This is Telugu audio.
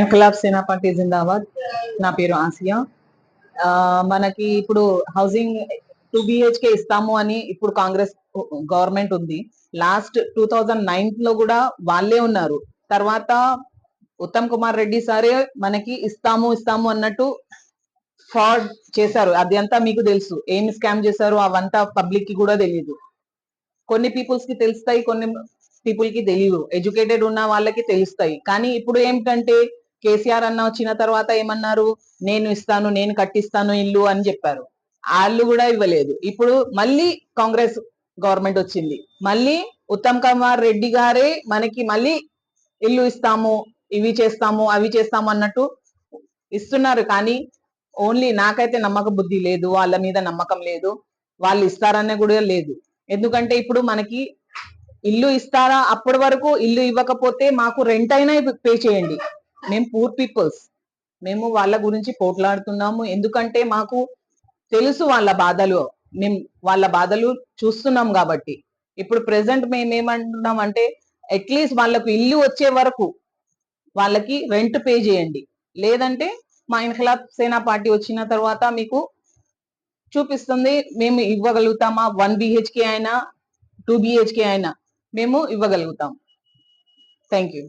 ఇన్కలాబ్ సేనా పార్టీ జిందాబాద్. నా పేరు ఆసియా. మనకి ఇప్పుడు హౌసింగ్ టూ బిహెచ్కే ఇస్తాము అని ఇప్పుడు కాంగ్రెస్ గవర్నమెంట్ ఉంది. లాస్ట్ టూ థౌజండ్ నైన్లో కూడా వాళ్ళే ఉన్నారు. తర్వాత ఉత్తమ్ కుమార్ రెడ్డి సారే మనకి ఇస్తాము ఇస్తాము అన్నట్టు ఫ్రాడ్ చేశారు. అది అంతా మీకు తెలుసు. ఏం స్కామ్ చేశారు అవంతా పబ్లిక్కి కూడా తెలియదు కొన్ని పీపుల్స్కి తెలుస్తాయి కొన్ని పీపుల్కి తెలియదు ఎడ్యుకేటెడ్ ఉన్న వాళ్ళకి తెలుస్తాయి. కానీ ఇప్పుడు ఏంటంటే కేసీఆర్ అన్న వచ్చిన తర్వాత ఏమన్నారు? నేను ఇస్తాను నేను కట్టిస్తాను ఇల్లు అని చెప్పారు. వాళ్ళు కూడా ఇవ్వలేదు. ఇప్పుడు మళ్ళీ కాంగ్రెస్ గవర్నమెంట్ వచ్చింది. మళ్ళీ ఉత్తమ్ కుమార్ రెడ్డి గారే మనకి మళ్ళీ ఇల్లు ఇస్తాము ఇవి చేస్తాము అవి చేస్తాము అన్నట్టు ఇస్తున్నారు. కానీ ఓన్లీ నాకైతే నమ్మక బుద్ధి లేదు వాళ్ళ మీద నమ్మకం లేదు వాళ్ళు ఇస్తారనే కూడా లేదు. ఎందుకంటే ఇప్పుడు మనకి ఇల్లు ఇస్తారా? అప్పటి వరకు ఇల్లు ఇవ్వకపోతే మాకు రెంట్ అయినా పే చేయండి. మేము పూర్ పీపుల్స్ మేము వాళ్ళ గురించి పోట్లాడుతున్నాము. ఎందుకంటే మాకు తెలుసు వాళ్ళ బాధలు. మేము వాళ్ళ బాధలు చూస్తున్నాం కాబట్టి. ఇప్పుడు ప్రెసెంట్ మేము ఏమంటున్నాం అంటే అట్లీస్ట్ వాళ్ళకు ఇల్లు వచ్చే వరకు వాళ్ళకి రెంట్ పే చేయండి. లేదంటే మా ఇన్ఖిలాబ్ సేనా పార్టీ వచ్చిన తర్వాత మీకు చూపిస్తుంది. మేము ఇవ్వగలుగుతామా? వన్ బిహెచ్కే అయినా టూ బిహెచ్కే అయినా. మేము ఇవ్వగలుగుతాం. Thank you